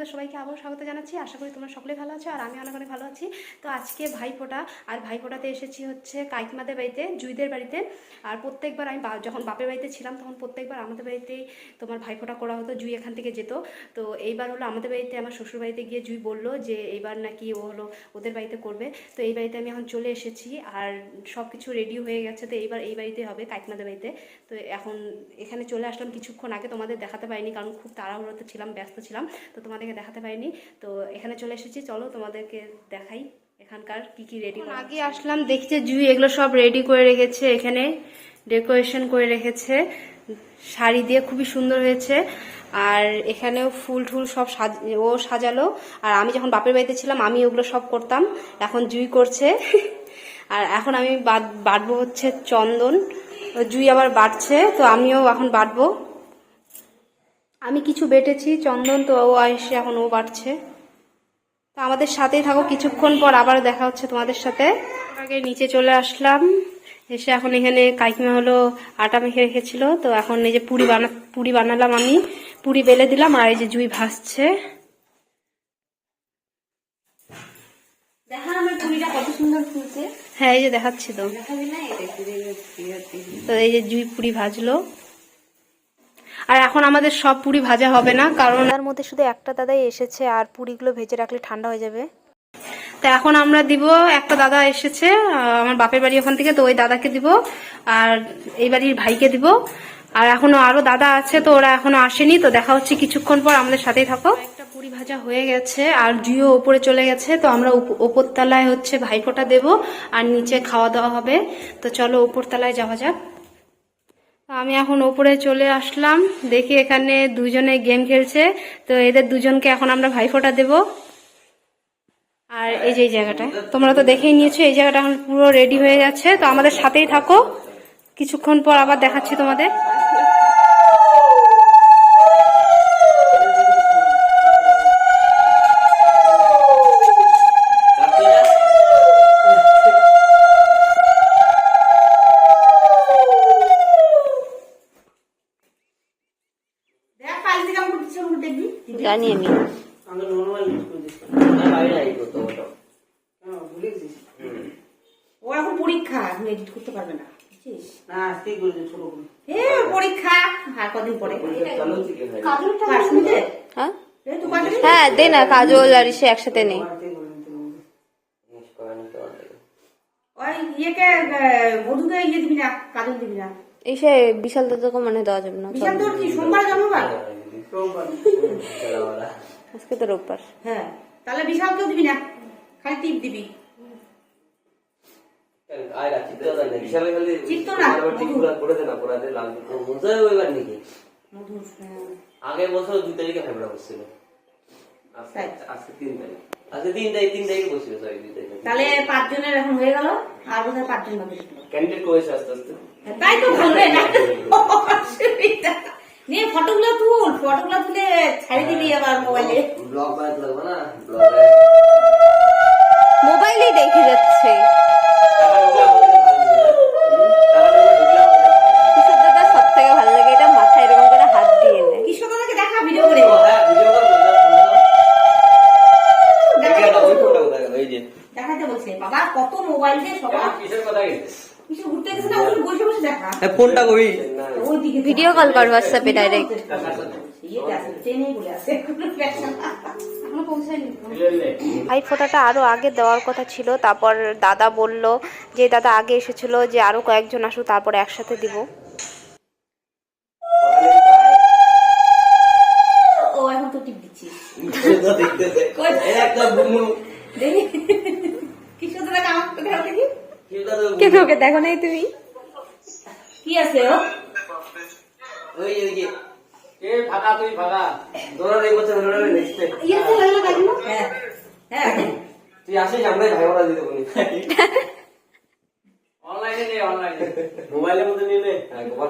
তোমাদের সবাইকে আবারও স্বাগত জানাচ্ছি। আশা করি তোমরা সকলে ভালো আছো আর আমি অনেক অনেক ভালো আছি। তো আজকে ভাইফোঁটা আর ভাইফোঁটাতে এসেছি হচ্ছে কাইকমাদের বাড়িতে, জুইদের বাড়িতে। আর প্রত্যেকবার আমি যখন বাপের বাড়িতে ছিলাম তখন প্রত্যেকবার আমাদের বাড়িতেই তোমার ভাইফোঁটা করা হতো, জুই এখান থেকে যেত। তো এইবার হলো আমাদের বাড়িতে আমার শ্বশুর বাড়িতে গিয়ে জুই বলল যে এইবার নাকি ও হলো ওদের বাড়িতে করবে। তো এই বাড়িতে আমি এখন চলে এসেছি আর সব কিছু রেডি হয়ে গেছে। তো এইবার এই বাড়িতে হবে কাইকমাদের বাড়িতে। তো এখন এখানে চলে আসলাম কিছুক্ষণ আগে, তোমাদের দেখাতে পারিনি কারণ খুব তাড়াহুড়োতে ছিলাম, ব্যস্ত ছিলাম। তো তোমাদেরকে দেখাতে পারিনি। তো এখানে চলে এসেছি। চলো তোমাদেরকে দেখাই এখানকার কি কি রেডি আগে আসলাম দেখছি জুই এগুলো সব রেডি করে রেখেছে এখানে ডেকোরেশন করে রেখেছে। শাড়ি দিয়ে খুবই সুন্দর হয়েছে। আর এখানেও ফুল টুল সব সাজ ও সাজালো। আর আমি যখন বাপের বাড়িতে ছিলাম আমি ওগুলো সব করতাম। এখন জুই করছে। আর এখন আমি বাটবো হচ্ছে চন্দন। জুই আবার বাটছে তো আমিও এখন বাটবো। আমি কিছু বেটেছি চন্দন তো ও এসে এখন ও বাড়ছে। তো আমাদের সাথেই থাকো কিছুক্ষণ পর আবার দেখা হচ্ছে তোমাদের সাথে। আগে নিচে চলে আসলাম এসে এখন এখানে কাকিমা হলো আটা মেখে রেখেছিল তো এখন এই যে পুরি বানা পুরি বানালাম আমি। পুরি বেলে দিলাম আর এই যে জুই ভাসছে হ্যাঁ এই যে দেখাচ্ছি তো। তো এই যে জুই পুরি ভাজলো। আর এখন আমাদের সব পুরি ভাজা হবে না কারণ তার মধ্যে শুধু একটা দাদাই এসেছে আর পুরিগুলো ভেজে রাখলে ঠান্ডা হয়ে যাবে। তো এখন আমরা দিব একটা দাদা এসেছে আমার বাপের বাড়ি ওখান থেকে তো ওই দাদাকে দিব আর এই বাড়ির ভাইকে দিব। আর এখনও আরও দাদা আছে তো ওরা এখনও আসেনি তো দেখা হচ্ছে কিছুক্ষণ পর আমাদের সাথেই থাকো। একটা পুরি ভাজা হয়ে গেছে আর জুইও ওপরে চলে গেছে তো আমরা ওপর তলায় হচ্ছে ভাইফোঁটা দেব আর নিচে খাওয়া দাওয়া হবে। তো চলো ওপর তলায় যাওয়া যাক। আমি এখন ওপরে চলে আসলাম। দেখি এখানে দুজনে গেম খেলছে। তো এদের দুজনকে এখন আমরা ভাইফোঁটা দেব। আর এই যে এই জায়গাটা তোমরা তো দেখেই নিয়েছো, এই জায়গাটা এখন পুরো রেডি হয়ে যাচ্ছে। তো আমাদের সাথেই থাকো। কিছুক্ষণ পর আবার দেখাচ্ছি তোমাদের। ও এখন পরীক্ষা এখন এডিট করতে পারবে না। পরীক্ষা। আর কদিন পরে হ্যাঁ? কাজল হ্যাঁ দে না কাজল আর সে একসাথে নেই। মধুকে ইয়ে এই সে বিশাল দাদাকে মানে দেওয়া যাবে না। বিশাল তোর কি সোমবার জন্মবার? চলো আজকে তো রোববার। হ্যাঁ তাহলে বিশালকেও দিবি না? খালি টিপ দিবি। বিশালে হ্যাঁ। বছর দুই তারিখে ফেবরা বসছিল আজকে? তিন তারিখ তিন তারিখ তিন তারিখে বসছিল সরি দুই তারিখে তাহলে পাঁচজনের এখন হয়ে গেল আর বোধহয় পাঁচজন বাকি ক্যান্ডিডেট করেছে আস্তে আস্তে। তাই তো ভালো রে না ফটোগুলো তুল ফটোগুলো তুলে ছাড়ি দিবি আবার মোবাইলে ব্লগ বানাতে লাগবে না? ব্লগে মোবাইলেই দেখে যাচ্ছে। বিশাল দাদা সব থেকে ভালো লাগে এটা মাথায় এরকম করে হাত দিয়ে দেখা ভিডিও দেখাতে বলছে। বাবা কত মোবাইল দিয়ে সবাই কিছু ঘুরতে গেছে না ওখানে বসে বসে দেখা। ফোনটা কবি। ভিডিও কল কর হোয়াটসঅ্যাপে ডাইরেক্ট ভাই ফোঁটাটা আরও আগে দেওয়ার কথা ছিল তারপর দাদা বলল যে দাদা আগে এসেছিল যে আরও কয়েকজন আসুক তারপরে একসাথে দিব। ও এখন তো টিপ দিচ্ছিস। দেখা। দেখি কিটা কে তোকে দেখো নাই তুমি? কি আছে ও? ওই ওই যে এ ফাঁকা তুই ফাঁকা এই বছর লাগল হ্যাঁ। হ্যাঁ তুই আসিস আমরা ভাইওরা দিতে বলি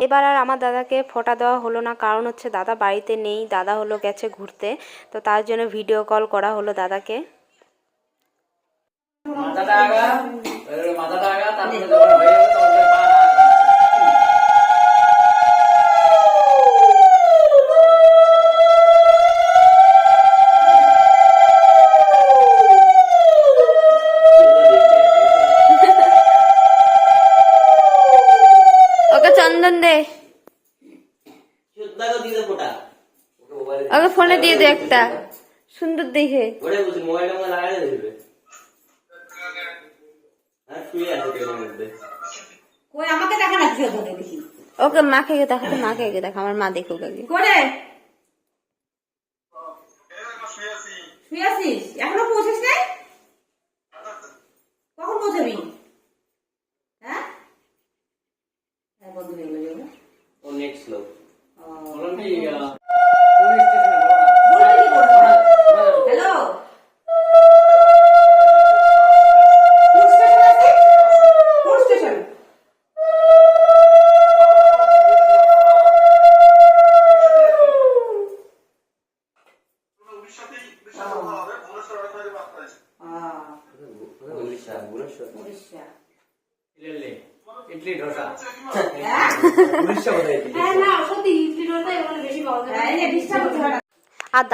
এবার আর আমার দাদাকে ফোঁটা দেওয়া হলো না কারণ হচ্ছে দাদা বাড়িতে নেই দাদা হলো গেছে ঘুরতে। তো তার জন্য ভিডিও কল করা হলো দাদাকে। মাথাটা नहीं है तो उनके पास ওকে চন্দন দে ওকে ফোনে দিয়ে দে একটা সুন্দর দেখে মোবাইল লাগাই দেবে কই আমাকে দেখা না শুয়ে ধরে দেখি ওকে মাকে গিয়ে দেখাতে মাকে গিয়ে দেখা আমার মা দেখুক আগে। করে শুয়ে আছিস? এখনও পৌঁছিস নাই? কখন পৌঁছাবি? হ্যাঁ? হ্যাঁ, বন্ধ।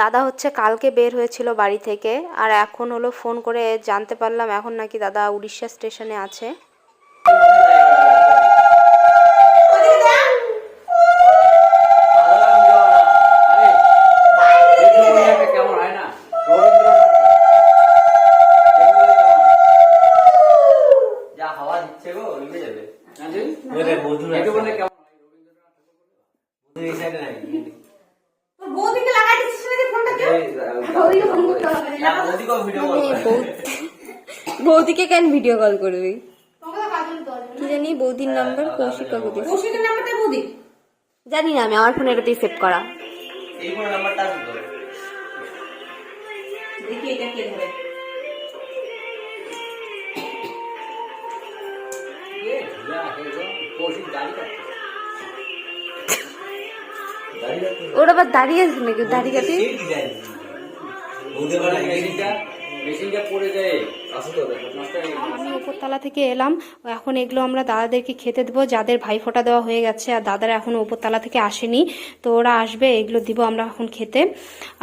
দাদা হচ্ছে কালকে বের হয়েছিল বাড়ি থেকে, আর এখন হলো ফোন করে জানতে পারলাম এখন নাকি দাদা উড়িষ্যা স্টেশনে আছে ওদিকে দেখ। কেমন হয় না যা হাওয়া দিচ্ছে গো নিভে যাবে একটু বললে কেমন হয় এই সাইডে নাই তোর বৌদিকে লাগাই দিচ্ছিস নাকি ফোনটাকে? না, ওদিকেও ভিডিও কল করে। বৌদিকে কেন ভিডিও কল করবি কি জানি বৌদির নাম্বার কৌশিক কাকু দিয়েছে। কৌশিকের নাম্বারটা বৌদি জানি না আমি আমার ফোনে এটাতেই সেভ করা। এই ফোন নাম্বারটা আছে তো দেখি এটা কে ধরে। ওর আবার দাঁড়িয়ে আছে নাকি? দাঁড়িয়ে কাটে মেশিনটা পড়ে যায়। আমি উপরতলা থেকে এলাম। এখন এগুলো আমরা দাদাদেরকে খেতে দেবো, যাদের ভাই ফোঁটা দেওয়া হয়ে গেছে, আর দাদারা এখন উপরতলা থেকে আসেনি। তো ওরা আসবে, এগুলো দিব আমরা এখন খেতে।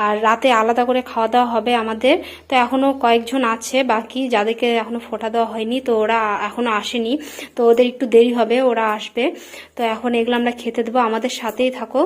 আর রাতে আলাদা করে খাওয়া দাওয়া হবে আমাদের। তো এখনও কয়েকজন আছে, বাকি যাদেরকে এখনও ফোঁটা দেওয়া হয়নি, তো ওরা এখনও আসেনি। তো ওদের একটু দেরি হবে, ওরা আসবে। তো এখন এগুলো আমরা খেতে দেবো আমাদের সাথেই থাকো।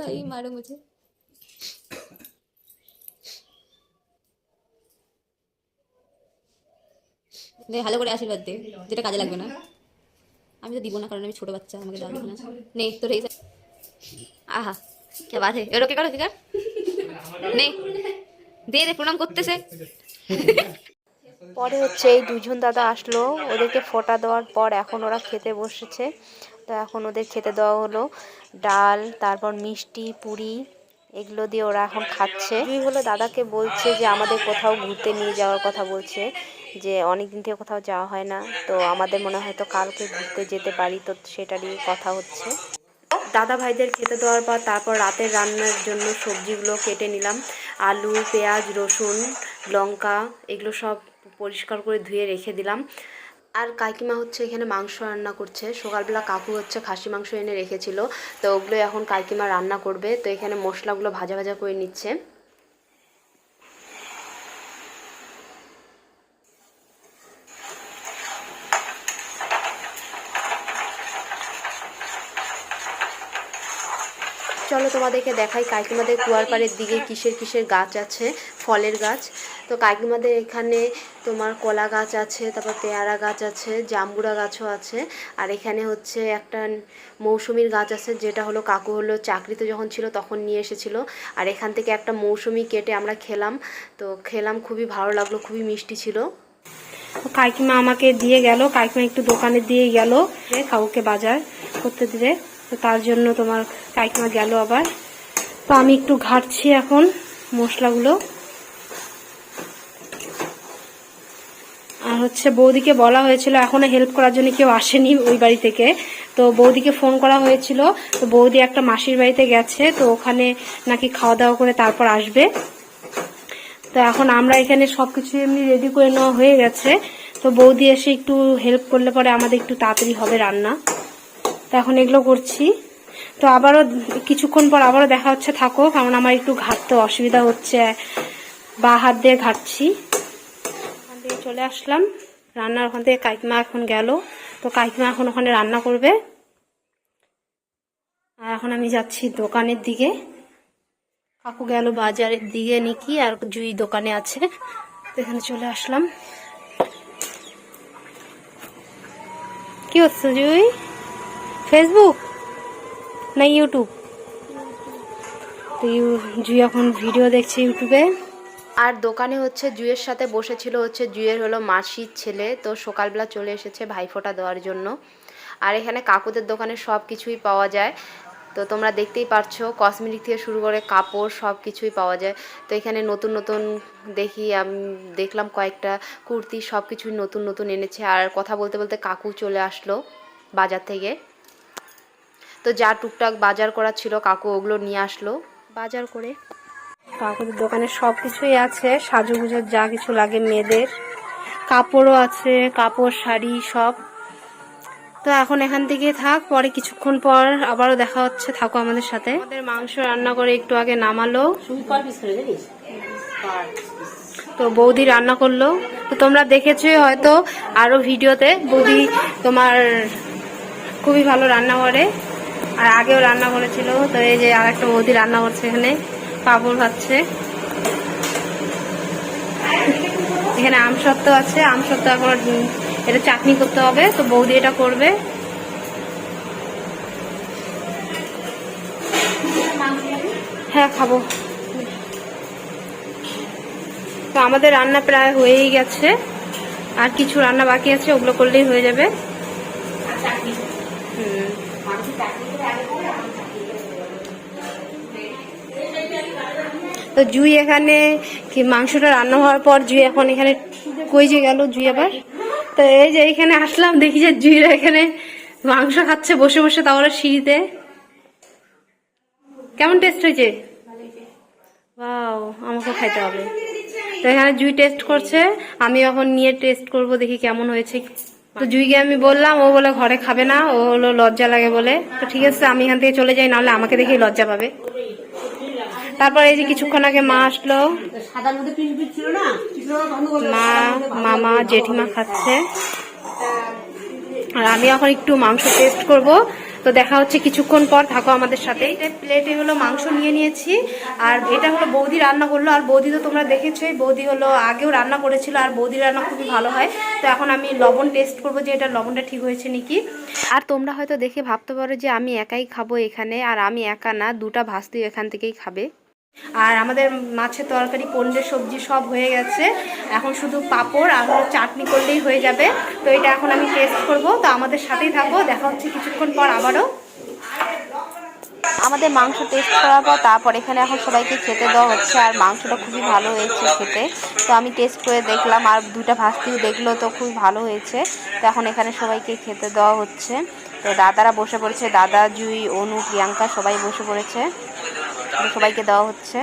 ভাই মারো মুঝে। দে ভালো করে আশীর্বাদ দে যেটা কাজে লাগবে না। আমি তো দিব না কারণ আমি ছোট বাচ্চা আমাকে দেওয়া যাবে না। নেই তোর এই আহা কে বাত হে এরো কে করো কি কর নেই দে দে প্রণাম করতেছে। পরে হচ্ছে এই দুজন দাদা আসলো ওদেরকে ফোঁটা দেওয়ার পর এখন ওরা খেতে বসেছে। তো এখন ওদের খেতে দেওয়া হলো ডাল, তারপর মিষ্টি, পুরি, এগুলো দিয়ে ওরা এখন খাচ্ছে। দুই হলো দাদাকে বলছে যে আমাদের কোথাও ঘুরতে নিয়ে যাওয়ার কথা বলছে, যে অনেক দিন থেকে কোথাও যাওয়া হয় না, তো আমাদের মনে হয় তো কালকে ঘুরতে যেতে পারি, তো সেটারই কথা হচ্ছে। দাদা ভাইদের খেতে দেওয়ার পর তারপর রাতের রান্নার জন্য সবজিগুলো কেটে নিলাম। আলু, পেঁয়াজ, রসুন, লঙ্কা, এগুলো সব পরিষ্কার করে ধুয়ে রেখে দিলাম। আর কাকিমা হচ্ছে এখানে মাংস রান্না করছে। সকালবেলা কাকু হচ্ছে খাসি মাংস এনে রেখেছিল। তো ওগুলো এখন কাকিমা রান্না করবে। তো এখানে মশলাগুলো ভাজা ভাজা করে নিচ্ছে। চলো তোমাদেরকে দেখাই কাকিমাদের কুয়ার পাড়ের দিকে কিসের কিসের গাছ আছে, ফলের গাছ। তো কাকিমাদের এখানে তোমার কলা গাছ আছে, তারপর পেয়ারা গাছ আছে জাম্বুরা গাছও আছে। আর এখানে হচ্ছে একটা মৌসুমির গাছ আছে, যেটা হলো কাকু হলো চাকরিতে যখন ছিল তখন নিয়ে এসেছিল। আর এখান থেকে একটা মৌসুমি কেটে আমরা খেলাম। তো খেলাম, খুবই ভালো লাগল, খুবই মিষ্টি ছিল। কাকিমা আমাকে দিয়ে গেল, কাকিমা একটু দোকানে দিয়ে গেল কাকুকে বাজার করতে দিতে তো তার জন্য তোমার কাকিমা গেল আবার। তো আমি একটু ঘাটছি এখন মশলাগুলো। আর হচ্ছে বৌদিকে বলা হয়েছিল, এখনও হেল্প করার জন্য কেউ আসেনি ওই বাড়ি থেকে। তো বৌদিকে ফোন করা হয়েছিল, তো বৌদি একটা মাসির বাড়িতে গেছে, তো ওখানে নাকি খাওয়া দাওয়া করে তারপর আসবে। তো এখন আমরা এখানে সবকিছু এমনি রেডি করে নেওয়া হয়ে গেছে। তো বৌদি এসে একটু হেল্প করলে পরে আমাদের একটু তাড়াতাড়ি হবে রান্না। তো এখন এগুলো করছি। তো আবারও কিছুক্ষণ পর আবারও দেখা হচ্ছে থাকো কারণ আমার একটু ঘাটতে অসুবিধা হচ্ছে। বা হাত দিয়ে ঘাটছি। ওখান থেকে চলে আসলাম। রান্নার ওখান থেকে কাকিমা এখন গেল। তো কাকিমা এখন ওখানে রান্না করবে। আর এখন আমি যাচ্ছি দোকানের দিকে। কাকু গেল বাজারের দিকে নাকি, আর জুই দোকানে আছে। তো এখানে চলে আসলাম। কি হচ্ছে জুই? ফেসবুক না ইউটিউব জুই এখন ভিডিও দেখছে ইউটিউবে আর দোকানে হচ্ছে জুয়ের সাথে বসেছিল হচ্ছে জুয়ের হলো মাসির ছেলে, তো সকালবেলা চলে এসেছে ভাইফোঁটা দেওয়ার জন্য। আর এখানে কাকুদের দোকানে সব কিছুই পাওয়া যায়। তো তোমরা দেখতেই পারছ কসমেটিক থেকে শুরু করে কাপড় সব কিছুই পাওয়া যায়। তো এখানে নতুন নতুন দেখি, আমি, দেখলাম কয়েকটা কুর্তি সব কিছুই নতুন নতুন এনেছে। আর কথা বলতে বলতে কাকু চলে আসলো বাজার থেকে। তো যা টুকটাক বাজার করা ছিল, কাকু ওগুলো নিয়ে আসলো। বাজার করে। কাকুদের দোকানে সব কিছুই আছে সাজুগুজোর যা কিছু লাগে মেয়েদের। কাপড়ও আছে, কাপড়, শাড়ি, সব। তো এখন এখান থেকে থাক, পরে কিছুক্ষণ পর আবারও দেখা হচ্ছে, থাকো আমাদের সাথে। আমাদের মাংস রান্না করে একটু আগে নামালো। তো বৌদি রান্না করল। তো তোমরা দেখেছ হয়তো আরও ভিডিওতে, বৌদি তোমার খুবই ভালো রান্না করে আর আগেও রান্না করেছিল তো এই যে আর একটা বৌদি রান্না করছে এখানে পাপড় ভাজছে। এখানে আমসত্ত্ব আছে আমসত্ত্ব এখন উম, এটা চাটনি করতে হবে তো বৌদি এটা করবে। হ্যাঁ খাব। তো আমাদের রান্না প্রায় হয়েই গেছে। আর কিছু রান্না বাকি আছে ওগুলো করলেই হয়ে যাবে। হুম। তো জুই এখানে কি মাংসটা রান্না হওয়ার পর জুই এখন এখানে কই যে গেল জুই আবার। তো এই যে এখানে আসলাম, দেখি যে জুইরা এখানে মাংস খাচ্ছে, বসে বসে তাহলে সিঁড়িতে। কেমন টেস্ট হয়েছে? বাও আমাকেও খাইতে হবে। তো এখানে জুই টেস্ট করছে, আমি এখন নিয়ে টেস্ট করব, দেখি কেমন হয়েছে। তো জুইকে আমি বললাম, ও বলে ঘরে খাবে না, ও হলো লজ্জা লাগে বলে। তো ঠিক আছে, আমি এখান থেকে চলে যাই, নাহলে আমাকে দেখেই লজ্জা পাবে। তারপর এই যে কিছুক্ষণ আগে মা আসলো। মা মামা জেঠিমা খাচ্ছে। আর আমি এখন একটু মাংস টেস্ট করব। তো দেখা হচ্ছে কিছুক্ষণ পর থাকো আমাদের সাথে। প্লেটে হলো মাংস নিয়ে নিয়েছি। আর এটা হলো বৌদি রান্না করল। আর বৌদি তো তোমরা দেখেছোই বৌদি হলো আগেও রান্না করেছিল। আর বৌদি রান্না খুবই ভালো হয়। তো এখন আমি লবণ টেস্ট করব যে এটা লবণটা ঠিক হয়েছে নাকি। আর তোমরা হয়তো দেখে ভাবতে পারো যে আমি একাই খাব এখানে। আর আমি একা না দুটা ভাস্তি এখান থেকেই খাবে। আর আমাদের মাছের তরকারি, পনিরের সবজি সব হয়ে গেছে। এখন শুধু পাঁপড় আর চাটনি করলেই হয়ে যাবে। তো এটা এখন আমি টেস্ট করব। তো আমাদের সাথেই থাকো। দেখা হচ্ছে কিছুক্ষণ পর আবারও। আমাদের মাংস টেস্ট করার পর তারপর এখানে এখন সবাইকে খেতে দেওয়া হচ্ছে। আর মাংসটা খুবই ভালো হয়েছে খেতে। তো আমি টেস্ট করে দেখলাম। আর দুটা ভাস্তিও দেখল তো খুবই ভালো হয়েছে। তো এখন এখানে সবাইকে খেতে দেওয়া হচ্ছে। তো দাদারা বসে পড়েছে। দাদা, জুই, অনু, প্রিয়াঙ্কা সবাই বসে পড়েছে। সবাইকে দেওয়া হচ্ছে।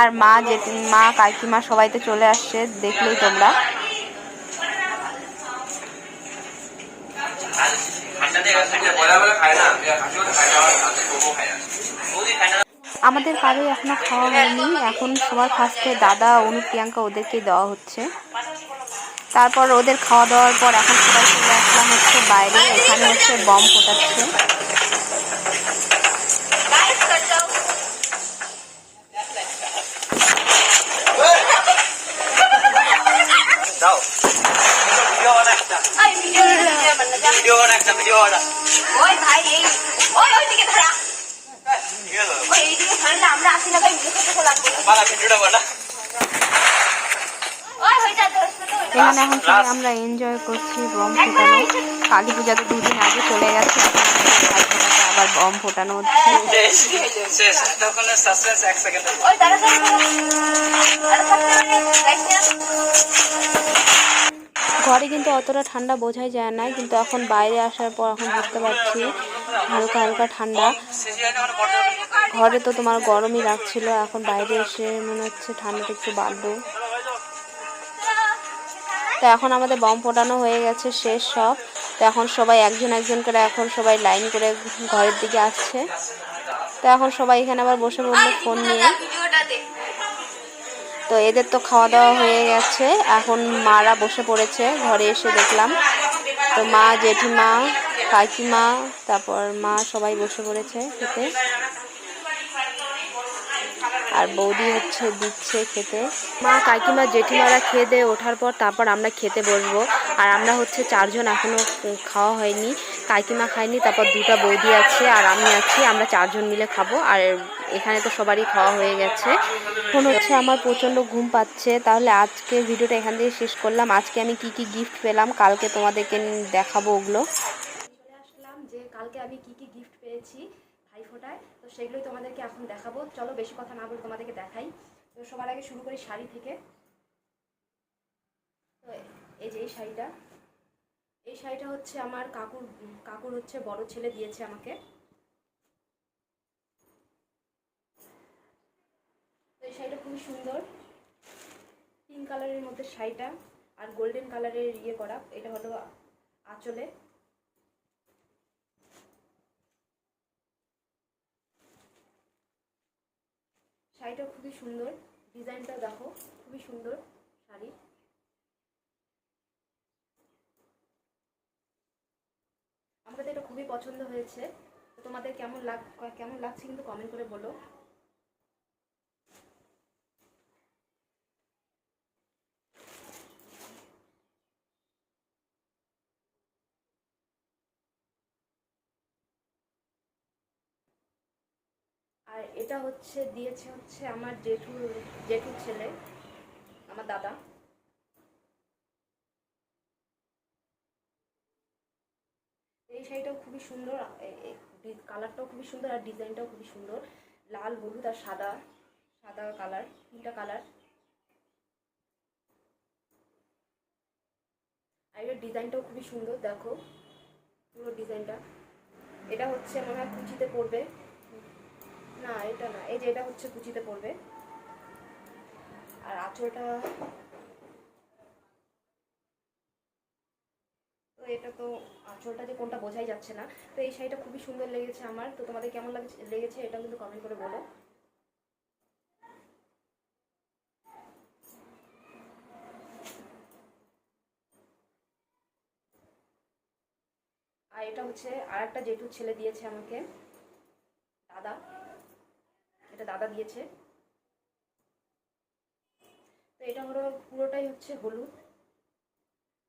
আর মা যে মা কাকিমা সবাই তো চলে আসছে, দেখলেই তোমরা। আমাদের কারোই এখনও খাওয়া হয়নি। এখন সবার ফার্স্টে দাদা, অনু, প্রিয়াঙ্কা ওদেরকে দেওয়া হচ্ছে। তারপর ওদের খাওয়া দাওয়ার পর এখন সবাই চলে আসলাম হচ্ছে বাইরে। এখানে হচ্ছে বম ফোটাচ্ছে দাও ভিডিও বানা একটা ভিডিও একটা ভিডিও ওই ভাই এই ওই ওইদিকে ধরা। ঠিক আছে ওই এইদিকে ধরলে আমরা আসি না ভাই মুখে লাগবে। ভিডিওটা ওই হয়ে এখানে এখন সবাই আমরা এনজয় করছি বম ফোটানো। কালী পূজা তো দুদিন আগে চলে গেছে আবার বম ফোটানো হচ্ছে। ঘরে কিন্তু অতটা ঠান্ডা বোঝাই যায় না, কিন্তু এখন বাইরে আসার পর এখন বুঝতে পারছি হালকা হালকা ঠান্ডা। ঘরে তো তোমার গরমই লাগছিল, এখন বাইরে এসে মনে হচ্ছে ঠান্ডাটা একটু বাড়লো। তো এখন আমাদের বম ফোটানো হয়ে গেছে, শেষ সব। তো এখন সবাই একজন একজন করে এখন সবাই লাইন করে ঘরের দিকে আসছে। তো এখন সবাই এখানে আবার বসে পড়ল ফোন নিয়ে। তো এদের তো খাওয়া দাওয়া হয়ে গেছে। এখন মারা বসে পড়েছে, ঘরে এসে দেখলাম। তো মা, জেঠিমা, কাকিমা, তারপর মা সবাই বসে পড়েছে খেতে। আর বৌদি হচ্ছে দিচ্ছে খেতে। মা, কাকিমা, জেঠিমারা খেয়ে দিয়ে ওঠার পর তারপর আমরা খেতে বসবো। আর আমরা হচ্ছে চারজন এখনও খাওয়া হয়নি। কাকিমা খায়নি, তারপর দুটা বৌদি আছে আর আমি আছি। আমরা চারজন মিলে খাব। আর এখানে তো সবারই খাওয়া হয়ে গেছে। এখন হচ্ছে আমার প্রচণ্ড ঘুম পাচ্ছে। তাহলে আজকে ভিডিওটা এখান থেকে শেষ করলাম। আজকে আমি কি কি গিফট পেলাম, কালকে তোমাদেরকে দেখাবো ওগুলো। আসলাম যে কালকে আমি কি কি গিফট পেয়েছি ভাইফোঁটায়। তো সেগুলোই তোমাদেরকে এখন দেখাবো। চলো বেশি কথা না বলে তোমাদেরকে দেখাই। তো সবার আগে শুরু করি শাড়ি থেকে। তো এই যে এই শাড়িটা। এই শাড়িটা হচ্ছে আমার কাকুর কাকুর হচ্ছে বড় ছেলে দিয়েছে আমাকে। তো এই শাড়িটা খুবই সুন্দর। পিঙ্ক কালারের মধ্যে শাড়িটা আর গোল্ডেন কালারের ইয়ে করা, এটা হলো আঁচলে। শাড়িটা খুবই সুন্দর, ডিজাইনটা দেখো, খুবই সুন্দর শাড়ি। আমাদের এটা খুবই পছন্দ হয়েছে। তোমাদের কেমন লাগ কেমন লাগছে কিন্তু কমেন্ট করে বলো। আর এটা হচ্ছে, দিয়েছে হচ্ছে আমার জেঠুর জেঠুর ছেলে, আমার দাদা। এই শাড়িটাও খুবই সুন্দর কালারটাও খুবই সুন্দর আর ডিজাইনটাও খুবই সুন্দর। লাল, হলুদ আর সাদা সাদা কালার, তিনটা কালার। আর এটার ডিজাইনটাও খুবই সুন্দর, দেখো, পুরো ডিজাইনটা। এটা হচ্ছে মনে হয় কুচিতে পড়বে না, এটা না, এই যে এটা হচ্ছে কুচিতে পড়বে। আর আঁচলটা, তো এটা তো আঁচলটা যে কোনটা বোঝাই যাচ্ছে না, তো এই শাড়িটা খুবই সুন্দর লেগেছে আমার, তো তোমাদের কেমন লাগছে, লেগেছে এটা কিন্তু কমেন্ট করে বলো। আর এটা হচ্ছে আর একটা জেঠুর ছেলে দিয়েছে আমাকে, দাদা। এটা দাদা দিয়েছে। তো এটা হলো পুরোটাই হচ্ছে হলুদ।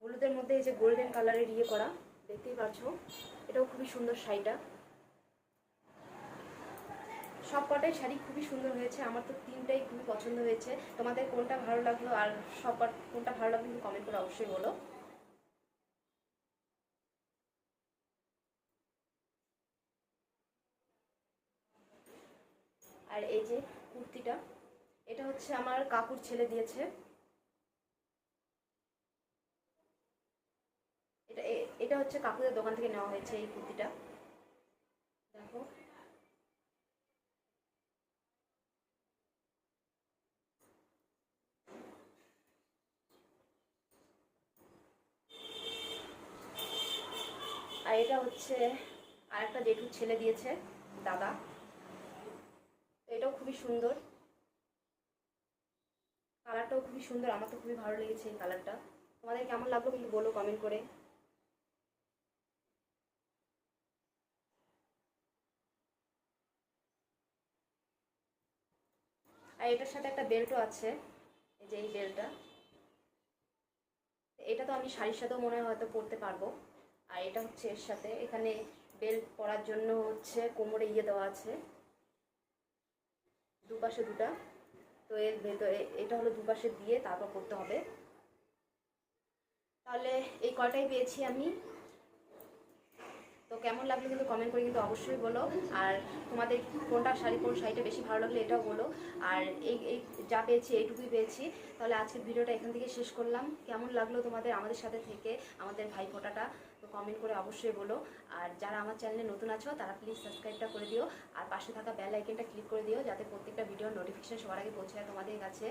হলুদের মধ্যে এই যে গোল্ডেন কালারের ইয়ে করা, দেখতেই পাচ্ছ, এটাও খুবই সুন্দর শাড়িটা। সব কটাই শাড়ি খুবই সুন্দর হয়েছে, আমার তো তিনটাই খুবই পছন্দ হয়েছে। তোমাদের কোনটা ভালো লাগল আর সব কোনটা ভালো লাগল কমেন্ট করে অবশ্যই বলো আর এই যে কুর্তিটা এটা হচ্ছে আমার কাকুর ছেলে দিয়েছে। এটা এটা হচ্ছে কাকুদের দোকান থেকে নেওয়া হয়েছে এই কুর্তিটা। দেখো। আর এটা হচ্ছে আর একটা জেঠুর ছেলে দিয়েছে, দাদা। এটাও খুবই সুন্দর। কালারটাও খুবই সুন্দর আমার তো খুবই ভালো লেগেছে এই কালারটা। তোমাদের কেমন লাগল কিন্তু বলো কমেন্ট করে। আর এটার সাথে একটা বেল্টও আছে, এই যে এই বেল্টটা এটা তো আমি শাড়ির সাথেও মনে হয় হয়তো পরতে পারব। আর এটা হচ্ছে এর সাথে, এখানে বেল্ট পরার জন্য হচ্ছে কোমরে ইয়ে দেওয়া আছে। দুপাশে দুটা। তো এর ভেতরে, এটা হলো দুপাশে দিয়ে তারপর করতে হবে। তাহলে এই কয়টাই পেয়েছি আমি। তো কেমন লাগল কিন্তু কমেন্ট করে কিন্তু অবশ্যই বলো। আর তোমাদের কোনটা শাড়ি, কোন শাড়িটা বেশি ভালো লাগল এটাও বলো। আর এই এই যা পেয়েছি, এইটুকুই পেয়েছি। তাহলে আজকের ভিডিওটা এখান থেকে শেষ করলাম। কেমন লাগল তোমাদের আমাদের সাথে থেকে, আমাদের ভাই ফোটাটা কমেন্ট করে অবশ্যই বলো। আর যারা আমার চ্যানেলে নতুন আছো, তারা প্লিজ সাবস্ক্রাইবটা করে দিও। আর পাশে থাকা বেল আইকনটা ক্লিক করে দিও, যাতে প্রত্যেকটা ভিডিওর নোটিফিকেশন সবার আগে পৌঁছে যায় তোমাদের কাছে।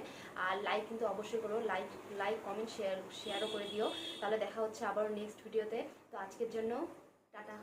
আর লাইক কিন্তু অবশ্যই করো লাইক লাইক কমেন্ট শেয়ার শেয়ারও করে দিও। তাহলে দেখা হচ্ছে আবার নেক্সট ভিডিওতে তো আজকের জন্য, টাটা।